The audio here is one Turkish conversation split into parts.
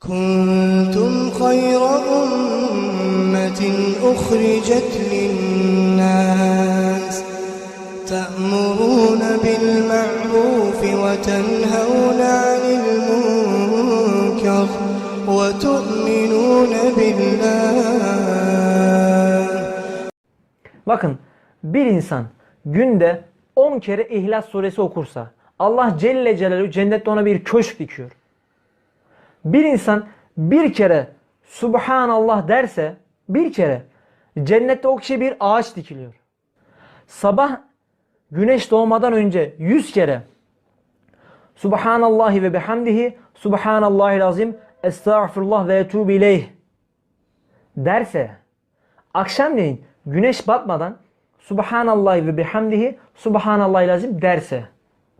كنتم خير أمة أخرجت للناس تأمرون بالمعروف وتنهون عن المنكر وتؤمنون بالله Bakın bir insan günde 10 kere İhlas suresi okursa Allah Celle Celaluhu cennette ona bir köşk dikiyor. Bir insan bir kere Subhanallah derse bir kere cennette o kişiye bir ağaç dikiliyor. Sabah güneş doğmadan önce 100 kere Subhanallahi ve bihamdihi Subhanallahil azim Estağfirullah ve etubu ileyh derse akşamleyin güneş batmadan Subhanallah ve bihamdihi Subhanallah lazım derse.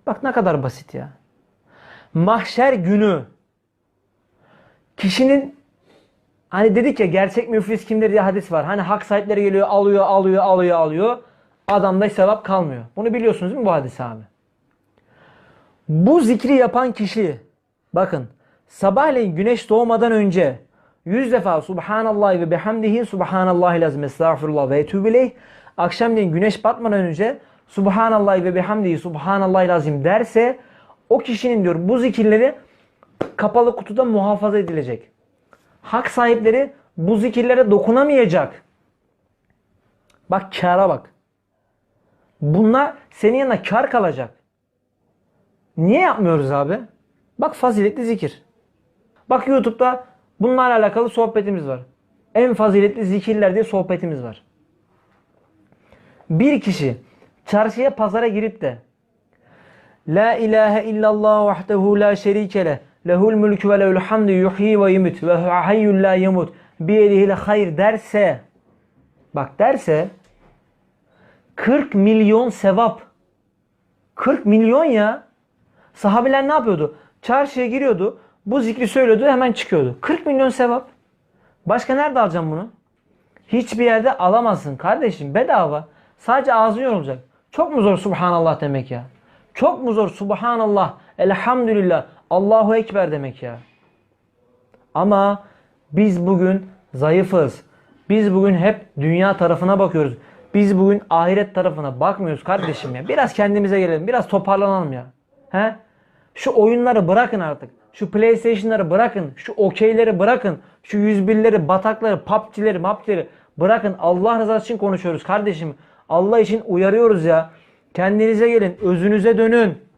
Bak ne kadar basit ya. Mahşer günü kişinin hani dedik ya gerçek müflis kimdir diye hadis var. Hani hak sahipleri geliyor alıyor alıyor alıyor alıyor. Adamda sevap kalmıyor. Bunu biliyorsunuz değil mi bu hadisi abi? Bu zikri yapan kişi bakın sabahleyin güneş doğmadan önce 100 defa Subhanallah ve bihamdihi Subhanallah lazım estağfurullah ve etûbü Akşamleyin güneş batmadan önce Subhanallah ve bihamdihi Subhanallah lazım derse o kişinin diyor bu zikirleri kapalı kutuda muhafaza edilecek. Hak sahipleri bu zikirlere dokunamayacak. Bak kâra bak. Bunlar senin yanına kar kalacak. Niye yapmıyoruz abi? Bak faziletli zikir. Bak YouTube'da bunlarla alakalı sohbetimiz var. En faziletli zikirler diye sohbetimiz var. Bir kişi çarşıya pazara girip de La ilahe illallah vahdehu la şerike leh lehul mülkü ve lehul hamdu yuhyi ve yumit ve hayyul la yemut biyedihil hayr derse bak derse 40 milyon sevap 40 milyon ya sahabeler ne yapıyordu? Çarşıya giriyordu bu zikri söylüyordu hemen çıkıyordu. 40 milyon sevap. Başka nerede alacağım bunu? Hiçbir yerde alamazsın kardeşim bedava. Sadece ağzın yorulacak. Çok mu zor Subhanallah demek ya? Çok mu zor Subhanallah, Elhamdülillah, Allahu Ekber demek ya? Ama biz bugün zayıfız. Biz bugün hep dünya tarafına bakıyoruz. Biz bugün ahiret tarafına bakmıyoruz kardeşim ya. Biraz kendimize gelelim. Biraz toparlanalım ya. He? Şu oyunları bırakın artık. Şu PlayStation'ları bırakın. Şu okeyleri bırakın. Şu 101'leri, batakları, PUBG'leri, MAPG'leri bırakın. Allah rızası için konuşuyoruz kardeşim. Allah için uyarıyoruz ya. Kendinize gelin. Özünüze dönün.